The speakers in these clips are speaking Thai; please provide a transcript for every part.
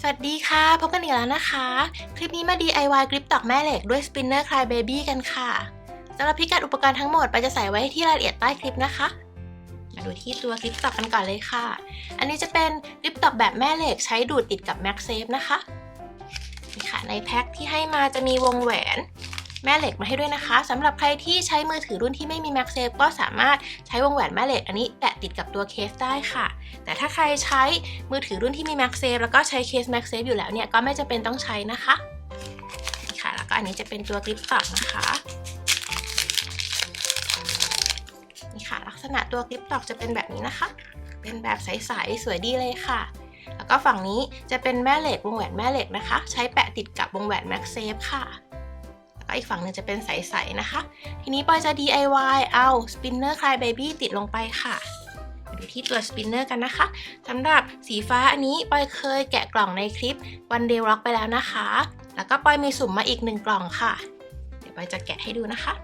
สวัสดีค่ะ พบกันอีกแล้วนะคะ คลิปนี้มา DIY กริปตอกแม่เหล็กด้วย Spinner Cry Baby กันค่ะสำหรับพิกัดอุปกรณ์ทั้งหมดไปจะใส่ไว้ที่รายละเอียดใต้คลิปนะคะ มาดูที่ตัวกริปตอกกันก่อนเลยค่ะ อันนี้จะเป็นกริปตอกแบบแม่เหล็กใช้ดูดติดกับ MagSafe นะคะนี่ค่ะในแพ็คที่ให้มาจะมีวงแหวน แม่เหล็กมาให้ด้วยนะคะสำหรับใครที่ใช้มือถือรุ่นที่ไม่มี MagSafe ก็สามารถใช้วงแหวนแม่เหล็กอันนี้แปะติดกับตัวเคสได้ค่ะ แต่ถ้าใครใช้มือถือรุ่นที่มี MagSafe แล้วก็ใช้เคส MagSafe อยู่แล้วเนี่ยก็ไม่จำเป็นต้องใช้นะคะนี่ค่ะแล้วก็อันนี้จะเป็นตัวกริปตอกนะคะนี่ค่ะ ลักษณะตัวกริปตอกจะเป็นแบบนี้นะคะ เป็นแบบใสๆสวยดีเลยค่ะ แล้วก็ฝั่งนี้จะเป็นแม่เหล็กวงแหวนแม่เหล็กนะคะ ใช้แปะติดกับวงแหวน MagSafe ค่ะ อีกฝั่งหนึ่งจะเป็นใสๆนะคะ ทีนี้ปอยจะ DIY เอา Spinner Cry Baby ติดลงไปค่ะมาดูที่ตัวสปินเนอร์กันนะคะสำหรับสีฟ้าอันนี้ปอยเคยแกะกล่องในคลิป One Day Rock ไปแล้วนะคะ แล้วก็ปอยมีสุ่มมาอีกหนึ่งกล่องค่ะ เดี๋ยวปอยจะแกะให้ดูนะคะ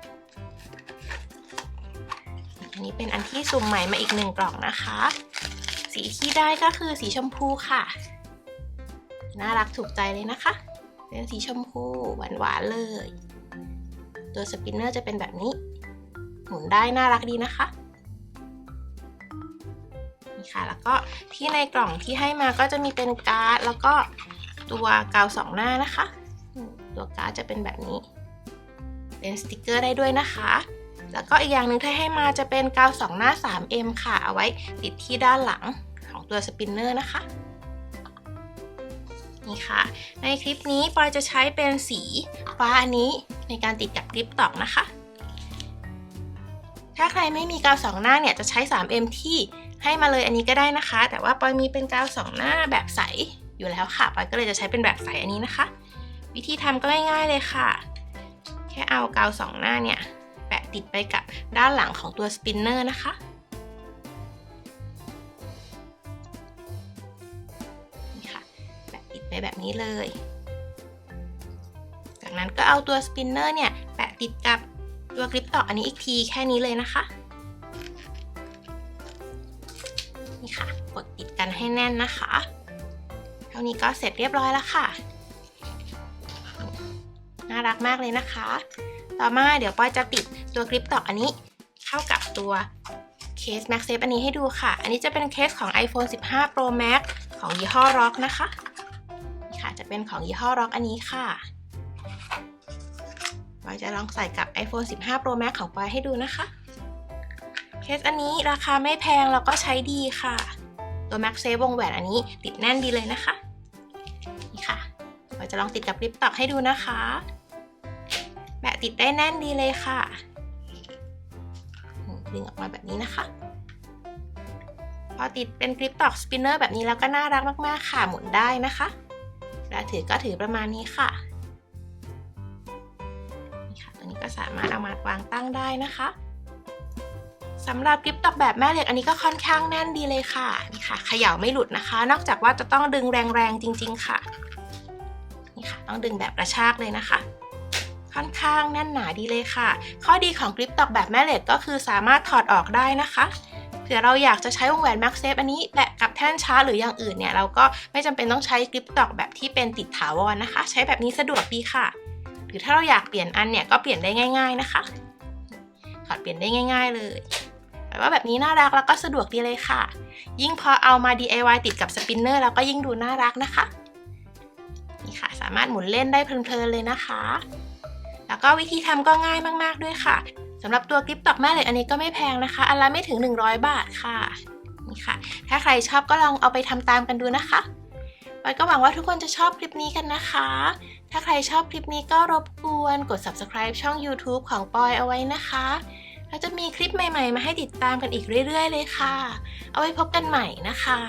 อันนี้เป็นอันที่สุ่มใหม่มาอีกหนึ่งกล่องนะคะ สีที่ได้ก็คือสีชมพูค่ะ น่ารักถูกใจเลยนะคะ เป็นสีชมพูหวานๆเลย ตัวสปินเนอร์จะเป็นแบบนี้ หมุนได้น่ารักดีนะคะนี่ค่ะ แล้วก็ที่ในกล่องที่ให้มาก็จะมีเป็นการ์ด แล้วก็ตัวกาวสองหน้านะคะ ตัวการ์ดจะเป็นแบบนี้ เป็นสติกเกอร์ได้ด้วยนะคะแล้วก็อีกอย่างหนึ่งที่ให้มาจะเป็นกาวสองหน้า 3M ค่ะ เอาไว้ติดที่ด้านหลังของตัวสปินเนอร์นะคะ นี่ค่ะ ในคลิปนี้ปอยจะใช้เป็นสีฟ้าอันนี้ ในการติดกับกริปตอกนะคะ ถ้าใครไม่มีกาวสองหน้าเนี่ยจะใช้ 3M ที่ให้มาเลยอันนี้ก็ได้นะคะ แต่ว่าปอยมีเป็นกาวสองหน้าแบบใสอยู่แล้วค่ะปอยก็เลยจะใช้เป็นแบบใสอันนี้นะคะ วิธีทำก็ง่ายๆเลยค่ะ แค่เอากาวสองหน้าเนี่ยแปะติดไปกับด้านหลังของตัวสปินเนอร์นะคะนี่ค่ะแปะติดไปแบบนี้เลย จากนั้นก็เอาตัวสปินเนอร์เนี่ยแปะติดกับตัวกริปต่ออันนี้อีกทีแค่นี้เลยนะคะ นี่ค่ะ กดติดกันให้แน่นนะคะ เท่านี้ก็เสร็จเรียบร้อยแล้วค่ะ น่ารักมากเลยนะคะ ต่อมาเดี๋ยวปอยจะติดตัวคลิปต่ออันนี้เข้ากับตัวเคส MagSafe อันนี้ให้ดูค่ะ อันนี้จะเป็นเคสของ iPhone 15 Pro Max ของยี่ห้อ Rock นะคะนี่ค่ะ จะเป็นของยี่ห้อ Rock อันนี้ค่ะ อยจะลองใส่กับ iPhone 15 Pro Max ของปอยให้ดูนะคะ เคสอันนี้ราคาไม่แพงแล้วก็ใช้ดีค่ะ ตัว MagSafe วงแหวนอันนี้ติดแน่นดีเลยนะคะ นี่ค่ะเราจะลองติดกับริบตอกให้ดูนะคะ แบะติดได้แน่นดีเลยค่ะ ดึงออกมาแบบนี้นะคะพอติดเป็นกริปตอกสปินเนอร์แบบนี้แล้วก็น่ารักมาก ๆ ค่ะ หมุนได้นะคะเวลาถือก็ถือประมาณนี้ค่ะ สามารถเอามาวางตั้งได้นะคะสำหรับกริปตอกแบบแม่เหล็กอันนี้ก็ค่อนข้างแน่นดีเลยค่ะนี่ค่ะเขย่าไม่หลุดนะคะ นอกจากว่าจะต้องดึงแรงๆจริง ๆ ค่ะนี่ค่ะ ต้องดึงแบบกระชากเลยนะคะ ค่อนข้างแน่นหนาดีเลยค่ะ ข้อดีของกริปตอกแบบแม่เหล็กก็คือสามารถถอดออกได้นะคะเผื่อเราอยากจะใช้วงแหวน MagSafe อันนี้แปะกับแท่นชาร์จหรืออย่างอื่นเนี่ยเราก็ไม่จำเป็นต้องใช้กริปตอกแบบที่เป็นติดถาวรนะคะ ใช้แบบนี้สะดวกดีค่ะ หรือถ้าเราอยากเปลี่ยนอันเนี่ยก็เปลี่ยนได้ง่าย ๆนะคะถอดเปลี่ยนได้ง่าย ๆ เลยแต่ว่าแบบนี้น่ารักแล้วก็สะดวกดีเลยค่ะ ยิ่งพอเอามา DIY ติดกับสปินเนอร์แล้วก็ยิ่งดูน่ารักนะคะนี่ค่ะสามารถหมุนเล่นได้เพลินๆเลยนะคะ แล้วก็วิธีทำก็ง่ายมากๆด้วยค่ะสำหรับตัวกริปตอกแม่เหล็กอันนี้ก็ไม่แพงนะคะ อันละไม่ถึง 100 บาทค่ะนี่ค่ะ ถ้าใครชอบก็ลองเอาไปทำตามกันดูนะคะปอยก็หวังว่าทุกคนจะชอบคลิปนี้กันนะคะ ถ้าใครชอบคลิปนี้ก็รบกวนกด subscribe ช่อง YouTube ของปอยเอาไว้นะคะเราจะมีคลิปใหม่ๆ มาให้ติดตามกันอีกเรื่อยๆ เลยค่ะ เอาไว้พบกันใหม่นะคะ